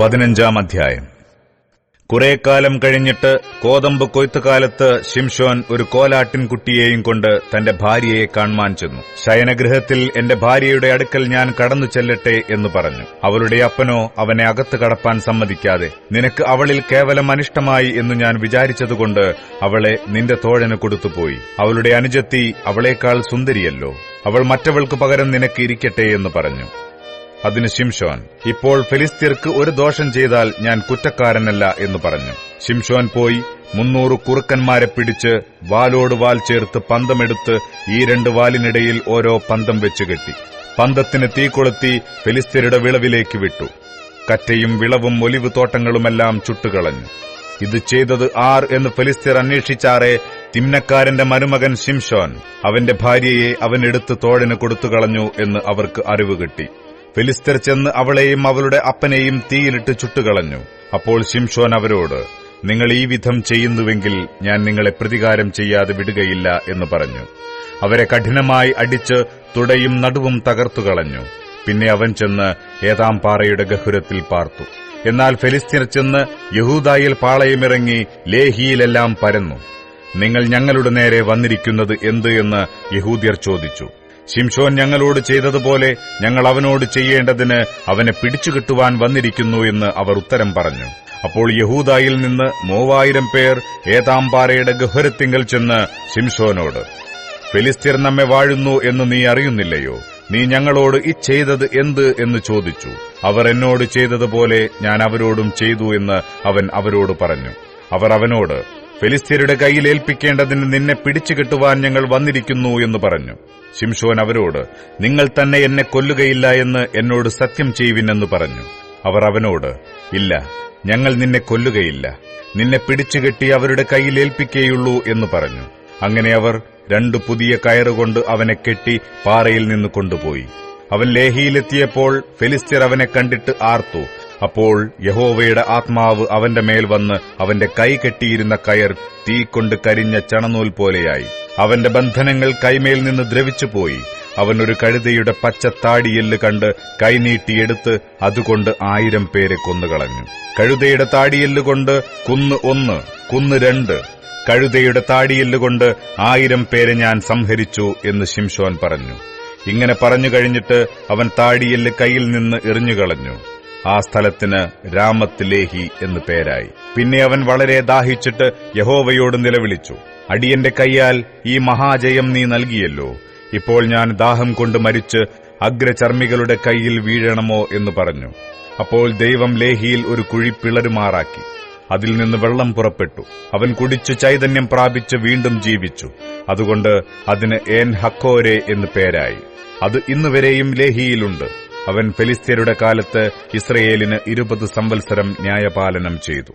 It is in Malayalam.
പതിനഞ്ചാം അധ്യായം. കുറെ കാലം കഴിഞ്ഞിട്ട് കോതമ്പ് കൊയ്ത്തുകാലത്ത് ശിംഷോൻ ഒരു കോലാട്ടിൻകുട്ടിയെയും കൊണ്ട് തന്റെ ഭാര്യയെ കാണുവാൻ ചെന്നു. ശയനഗൃഹത്തിൽ എന്റെ ഭാര്യയുടെ അടുക്കൽ ഞാൻ കടന്നു ചെല്ലട്ടെ എന്ന് പറഞ്ഞു. അവളുടെ അപ്പനോ അവനെ അകത്ത് കടപ്പാൻ സമ്മതിക്കാതെ. നിനക്ക് അവളിൽ കേവലം അനിഷ്ടമായി എന്ന് ഞാൻ വിചാരിച്ചതുകൊണ്ട് അവളെ നിന്റെ തോഴന് കൊടുത്തുപോയി. അവളുടെ അനുജത്തി അവളേക്കാൾ സുന്ദരിയല്ലോ. അവൾ മറ്റവൾക്ക് പകരം നിനക്ക് ഇരിക്കട്ടെ എന്ന് പറഞ്ഞു. അതിന് ശിംഷോൻ ഇപ്പോൾ ഫിലിസ്തീർക്ക് ഒരു ദോഷം ചെയ്താൽ ഞാൻ കുറ്റക്കാരനല്ല എന്ന് പറഞ്ഞു. ശിംഷോൻ പോയി മുന്നൂറ് കുറുക്കന്മാരെ പിടിച്ച് വാലോട് വാൽ ചേർത്ത് പന്തമെടുത്ത് ഈ രണ്ട് വാലിനിടയിൽ ഓരോ പന്തം വെച്ച് കെട്ടി. പന്തത്തിന് തീ കൊളുത്തി ഫിലിസ്തീരുടെ വിളവിലേക്ക് വിട്ടു. കറ്റയും വിളവും ഒലിവ് തോട്ടങ്ങളുമെല്ലാം ചുട്ടുകളഞ്ഞു. ഇത് ചെയ്തത് ആർ എന്ന് ഫിലിസ്തീർ അന്വേഷിച്ചാറെ തിമ്നക്കാരന്റെ മരുമകൻ ശിംഷോൻ അവന്റെ ഭാര്യയെ അവൻ എടുത്ത് തോഴന് കൊടുത്തുകളഞ്ഞു എന്ന് അവർക്ക് അറിവ് കിട്ടി. ഫിലിസ്തർ ചെന്ന് അവളെയും അവളുടെ അപ്പനെയും തീയിലിട്ട് ചുട്ടുകളഞ്ഞു. അപ്പോൾ ശിംഷോൻ അവരോട് നിങ്ങൾ ഈ വിധം ചെയ്യുന്നുവെങ്കിൽ ഞാൻ നിങ്ങളെ പ്രതികാരം ചെയ്യാതെ വിടുകയില്ല എന്ന് പറഞ്ഞു. അവരെ കഠിനമായി അടിച്ച് തുടയും നടുവും തകർത്തുകളഞ്ഞു പിന്നെ അവൻ ചെന്ന് ഏതാം പാറയുടെ ഗഹുരത്തിൽ പാർത്തു. എന്നാൽ ഫെലിസ്തീർ ചെന്ന് യഹൂദായിൽ പാളയമിറങ്ങി ലേഹിയിലെല്ലാം പരന്നു. നിങ്ങൾ ഞങ്ങളുടെ നേരെ വന്നിരിക്കുന്നത് എന്ത്? എന്ന് യഹൂദിയർ ചോദിച്ചു. ശിംഷോൻ ഞങ്ങളോട് ചെയ്തതുപോലെ ഞങ്ങൾ അവനോട് ചെയ്യേണ്ടതിന് അവനെ പിടിച്ചുകിട്ടുവാൻ വന്നിരിക്കുന്നു എന്ന് അവർ ഉത്തരം പറഞ്ഞു. അപ്പോൾ യഹൂദായിൽ നിന്ന് മൂവായിരം പേർ ഏതാംപാറയുടെ ഗഹുരത്തിങ്കൽ ചെന്ന് ശിംഷോനോട് ഫിലിസ്തീർ നമ്മെ വാഴുന്നു എന്ന് നീ അറിയുന്നില്ലയോ? നീ ഞങ്ങളോട് ഈ ചെയ്തത് എന്ത് എന്ന് ചോദിച്ചു. അവർ എന്നോട് ചെയ്തതുപോലെ ഞാൻ അവരോടും ചെയ്തു എന്ന് അവൻ അവരോട് പറഞ്ഞു. അവർ അവനോട് ഫിലിസ്തീരുടെ കയ്യിൽ ഏൽപ്പിക്കേണ്ടതിന് നിന്നെ പിടിച്ചു കെട്ടുവാൻ ഞങ്ങൾ വന്നിരിക്കുന്നു എന്ന് പറഞ്ഞു. ശിംഷോൻ അവരോട് നിങ്ങൾ തന്നെ എന്നെ കൊല്ലുകയില്ല എന്ന് എന്നോട് സത്യം ചെയ്യുവിനെന്ന് പറഞ്ഞു. അവർ അവനോട് ഇല്ല ഞങ്ങൾ നിന്നെ കൊല്ലുകയില്ല. നിന്നെ പിടിച്ചുകെട്ടി അവരുടെ കയ്യിൽ ഏൽപ്പിക്കേയുള്ളൂ എന്ന് പറഞ്ഞു. അങ്ങനെ അവർ രണ്ടു പുതിയ കയറുകൊണ്ട് അവനെ കെട്ടി പാറയിൽ നിന്ന് കൊണ്ടുപോയി. അവൻ ലേഹിയിലെത്തിയപ്പോൾ ഫെലിസ്തീർ അവനെ കണ്ടിട്ട് ആർത്തു അപ്പോൾ യഹോവയുടെ ആത്മാവ് അവന്റെ മേൽ വന്ന് അവന്റെ കൈ കെട്ടിയിരുന്ന കയർ തീ കൊണ്ട് കരിഞ്ഞ ചണനൂൽ പോലെയായി. അവന്റെ ബന്ധനങ്ങൾ കൈമേൽ നിന്ന് ദ്രവിച്ചുപോയി. അവൻ ഒരു കഴുതയുടെ പച്ചത്താടിയെല്ല് കണ്ട് കൈനീട്ടിയെടുത്ത് അതുകൊണ്ട് ആയിരം പേരെ കൊന്നുകളഞ്ഞു. കഴുതയുടെ താടിയെല്ല് കൊണ്ട് കുന്ന് ഒന്ന് കുന്ന് രണ്ട്. കഴുതയുടെ താടിയെല്ലുകൊണ്ട് ആയിരം പേരെ ഞാൻ സംഹരിച്ചു എന്ന് ശിംഷോൻ പറഞ്ഞു. ഇങ്ങനെ പറഞ്ഞു കഴിഞ്ഞിട്ട് അവൻ താടിയെല്ല് കയ്യിൽ നിന്ന് എറിഞ്ഞുകളഞ്ഞു. ആ സ്ഥലത്തിന് രാമത്ത് ലേഹി എന്ന് പേരായി. പിന്നെ അവൻ വളരെ ദാഹിച്ചിട്ട് യഹോവയോട് നിലവിളിച്ചു. അടിയന്റെ കൈയാൽ ഈ മഹാജയം നീ നൽകിയല്ലോ. ഇപ്പോൾ ഞാൻ ദാഹം കൊണ്ട് മരിച്ച് അഗ്രചർമ്മികളുടെ കയ്യിൽ വീഴണമോ എന്ന് പറഞ്ഞു. അപ്പോൾ ദൈവം ലേഹിയിൽ ഒരു കുഴി പിളരുമാറാക്കി. അതിൽ നിന്ന് വെള്ളം പുറപ്പെട്ടു. അവൻ കുടിച്ച് ചൈതന്യം പ്രാപിച്ച് വീണ്ടും ജീവിച്ചു. അതുകൊണ്ട് അതിന് ഏൻ ഹക്കോരെ എന്ന് പേരായി. അത് ഇന്നുവരെയും ലേഹിയിലുണ്ട്. അവൻ ഫെലിസ്തീനയുടെ കാലത്ത് ഇസ്രയേലിന് ഇരുപത് സംവത്സരം ന്യായപാലനം ചെയ്തു.